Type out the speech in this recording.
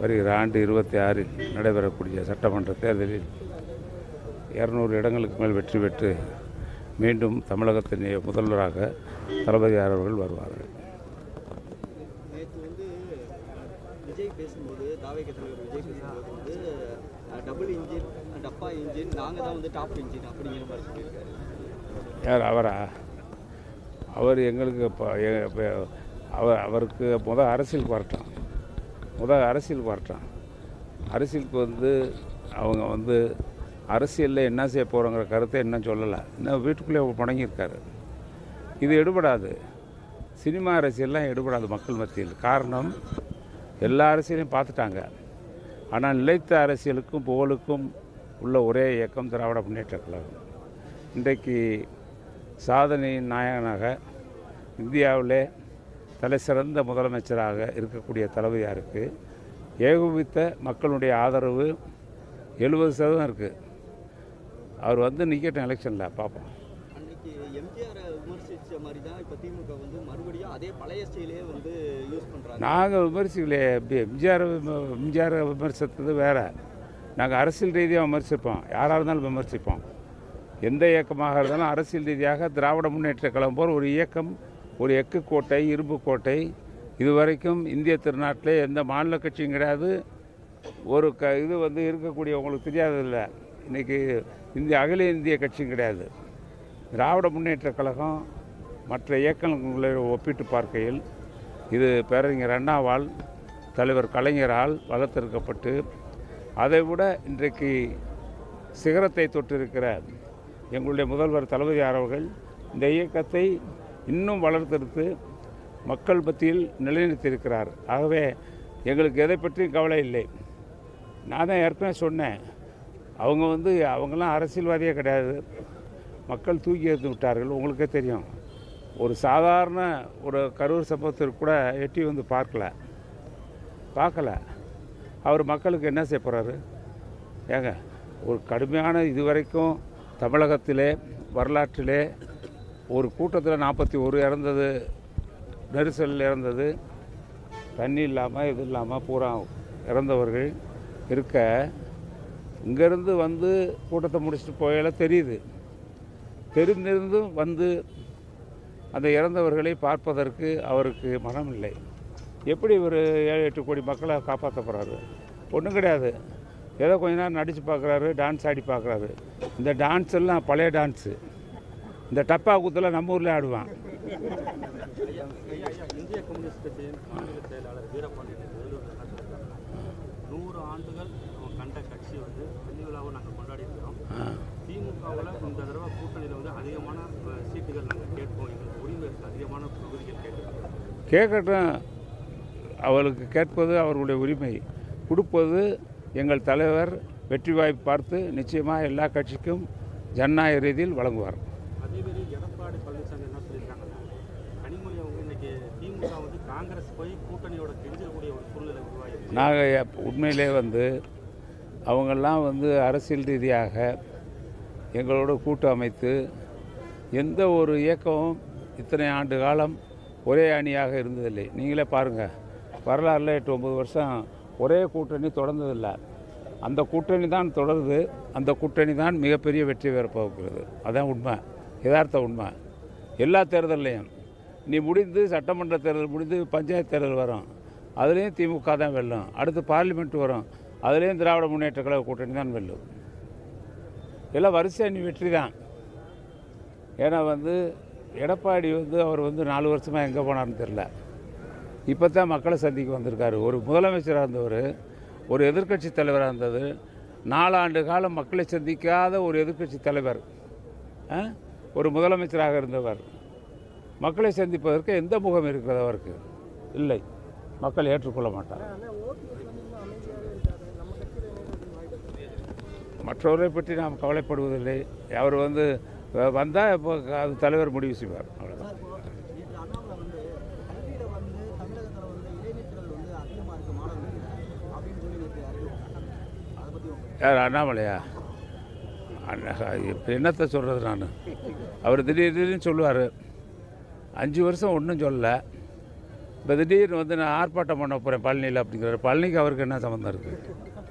வருகிற ஆண்டு இருபத்தி ஆறில் நடைபெறக்கூடிய சட்டமன்ற தேர்தலில் இரநூறு இடங்களுக்கு மேல் வெற்றி பெற்று மீண்டும் தமிழகத்தின் முதல்வராக தளபதியார் அவர்கள் வருவார்கள். நேற்று வந்து விஜய் பேசும்போது தாவேக தலைவர் விஜய் பேசும்போது வந்து டபுள் இன்ஜின் டப்பா இன்ஜின் நாங்கள் தான் வந்து டாப் இன்ஜின் அப்படிங்கிற மாதிரி சொல்லியிருக்காரு. யார் அவரா? அவர் எங்களுக்கு அவர் அவருக்கு முத அரசியலுக்கு வரட்டும் முதல் அரசியலுக்கு வரட்டும் அரசியலுக்கு வந்து அவங்க வந்து அரசியலில் என்ன செய்ய போகிறோங்கிற கருத்தை இன்னும் சொல்லலை. இன்னும் வீட்டுக்குள்ளே முடங்கியிருக்காரு. இது எடுபடாது. சினிமா அரசியல்லாம் எடுபடாது மக்கள் மத்தியில். காரணம் எல்லா அரசியலையும் பார்த்துட்டாங்க. ஆனால் நிலைத்த அரசியலுக்கும் புகழுக்கும் உள்ள ஒரே இயக்கம் திராவிட முன்னேற்ற கழகம். இன்றைக்கு சாதனையின் நாயகனாக இந்தியாவிலே தலை சிறந்த முதலமைச்சராக இருக்கக்கூடிய தளபதியாருக்கு ஏகோபித்த மக்களுடைய ஆதரவு எழுபது சதவீதம் இருக்குது அவர் வந்து நிற்கட்டும் எலெக்ஷனில் பார்ப்போம் நாங்கள் விமர்சிக்கலையே எம்ஜிஆர் எம்ஜிஆர் விமர்சித்தது வேறு. நாங்கள் அரசியல் ரீதியாக விமர்சிப்போம். யாராக இருந்தாலும் விமர்சிப்போம். எந்த இயக்கமாக இருந்தாலும் அரசியல் ரீதியாக திராவிட முன்னேற்ற கழகம் போல் ஒரு இயக்கம் ஒரு எக்கு கோட்டை இரும்பு கோட்டை. இதுவரைக்கும் இந்திய திருநாட்டிலே எந்த மாநில கட்சியும் கிடையாது. ஒரு க இது வந்து இருக்கக்கூடிய உங்களுக்கு தெரியாததில்லை. இன்றைக்கி இந்திய அகில இந்திய கட்சியும் கிடையாது. திராவிட முன்னேற்ற கழகம் மற்ற இயக்கங்களை ஒப்பிட்டு பார்க்கையில் இது பேரறிஞர் அண்ணாவால் தலைவர் கலைஞரால் வளர்த்தெடுக்கப்பட்டு அதைவிட இன்றைக்கு சிகரத்தை தொட்டிருக்கிற எங்களுடைய முதல்வர் தளபதியார் அவர்கள் இந்த இயக்கத்தை இன்னும் வளர்த்தெடுத்து மக்கள் மத்தியில் நிலைநிறுத்தியிருக்கிறார். ஆகவே எங்களுக்கு எதை பற்றியும் கவலை இல்லை. நான் தான் ஏற்கனவே சொன்னேன். அவங்க வந்து அவங்களாம் அரசியல்வாதியே கிடையாது. மக்கள் தூக்கி எடுத்து விட்டார்கள். உங்களுக்கே தெரியும். ஒரு சாதாரண ஒரு கரூர் சம்பவத்திற்கு கூட எட்டி வந்து பார்க்கல. பார்க்கல. அவர் மக்களுக்கு என்ன செய்ய போகிறாரு ஏங்க ஒரு கடுமையான இதுவரைக்கும் தமிழகத்திலே வரலாற்றிலே ஒரு கூட்டத்தில் நாற்பத்தி ஒரு இறந்தது நெரிசலில் இறந்தது தண்ணி இல்லாமல் இது இல்லாமல் பூரா இறந்தவர்கள் இருக்க இங்கேருந்து வந்து கூட்டத்தை முடிச்சுட்டு போயில தெரியுது. தெரிந்திருந்தும் வந்து அந்த இறந்தவர்களை பார்ப்பதற்கு அவருக்கு மனம் இல்லை எப்படி ஒரு ஏழு எட்டு கோடி மக்களை காப்பாற்ற போகிறாரு ஒன்றும் கிடையாது. ஏதோ கொஞ்ச நேரம் நடித்து பார்க்குறாரு டான்ஸ் ஆடி பார்க்குறாரு. இந்த டான்ஸ் எல்லாம் பழைய டான்ஸு இந்த டப்பா கூத்தில் நம்ம ஊரில் ஆடுவான். இந்திய கம்யூனிஸ்ட் கட்சியின் மாநில செயலாளர் வீரபாண்டியன் வேலூர் என்ன சொல்றாருன்னா, நூறு ஆண்டுகள் கண்ட கட்சி வந்து நாங்கள் கொண்டாடி இருக்கிறோம் திமுகவில் இந்த தடவை கூட்டணியில் வந்து அதிகமான சீட்டுகள் நாங்கள் கேட்போம். எங்களுக்கு உரிமை இருக்கு. அதிகமான தொகுதிகள் கேட்கிறோம் கேட்கட்டும். அவளுக்கு கேட்பது அவர்களுடைய உரிமை. கொடுப்பது எங்கள் தலைவர் வெற்றி வாய்ப்பு பார்த்து நிச்சயமாக எல்லா கட்சிக்கும் ஜனநாயக ரீதியில் வழங்குவார் அதேமாரி எடப்பாடி பழனிசாமி என்ன சொல்லியிருக்காங்கன்னா கனிமொழி அவங்க இன்னைக்கு திமுக வந்து காங்கிரஸ் போய் கூட்டணியோட கெஞ்சக்கூடிய ஒரு சூழ்நிலை உருவாகிருக்கு நாங்கள் உண்மையிலே வந்து அவங்கெல்லாம் வந்து அரசியல் ரீதியாக எங்களோட கூட்டு அமைத்து எந்த ஒரு இயக்கமும் இத்தனை ஆண்டு காலம் ஒரே அணியாக இருந்ததில்லை. நீங்களே பாருங்கள் வரலாறுல எட்டு ஒம்பது வருஷம் ஒரே கூட்டணி தொடர்ந்ததில்லை. அந்த கூட்டணி தான் தொடருது அந்த கூட்டணி தான் மிகப்பெரிய வெற்றி பெற போகிறது. அதுதான் உண்மை யதார்த்த உண்மை. எல்லா தேர்தல்லையும் நீ முடிந்து சட்டமன்ற தேர்தல் முடிந்து பஞ்சாயத்து தேர்தல் வரும். அதுலேயும் திமுக தான் வெல்லும். அடுத்து பார்லிமெண்ட் வரும். அதுலேயும் திராவிட முன்னேற்ற கழக கூட்டணி தான் வெல்லும். எல்லாம் வரிசை நீ வெற்றி தான். ஏன்னா வந்து எடப்பாடி வந்து அவர் வந்து நாலு வருஷமாக எங்கே போனார்னு தெரில இப்போ தான் மக்களை சந்திக்க வந்திருக்காரு. ஒரு முதலமைச்சராக இருந்தவர் ஒரு எதிர்க்கட்சி தலைவராக இருந்தது. நாலாண்டு காலம் மக்களை சந்திக்காத ஒரு எதிர்க்கட்சி தலைவர். ஆ? ஒரு முதலமைச்சராக இருந்தவர். மக்களை சந்திப்பதற்கு எந்த முகம் இருக்கிறது அவருக்கு. இல்லை. மக்கள் ஏற்றுக்கொள்ள மாட்டார் மற்றவரை பற்றி நாம் கவலைப்படுவதில்லை. அவர் வந்து வந்தால் இப்போ அது தலைவர் முடிவு செய்வார். அவ்வளோதான் யார் அண்ணாமலையா? அண்ணா இப்போ என்னத்தை சொல்கிறது நான்? அவர் திடீர் திடீர்னு சொல்லுவார். அஞ்சு வருஷம் ஒன்றும் சொல்லலை. இப்போ திடீர்னு வந்து நான் ஆர்ப்பாட்டம் பண்ண போகிறேன் பழனியில் அப்படிங்கிறார். பழனிக்கு அவருக்கு என்ன சம்மந்தம் இருக்குது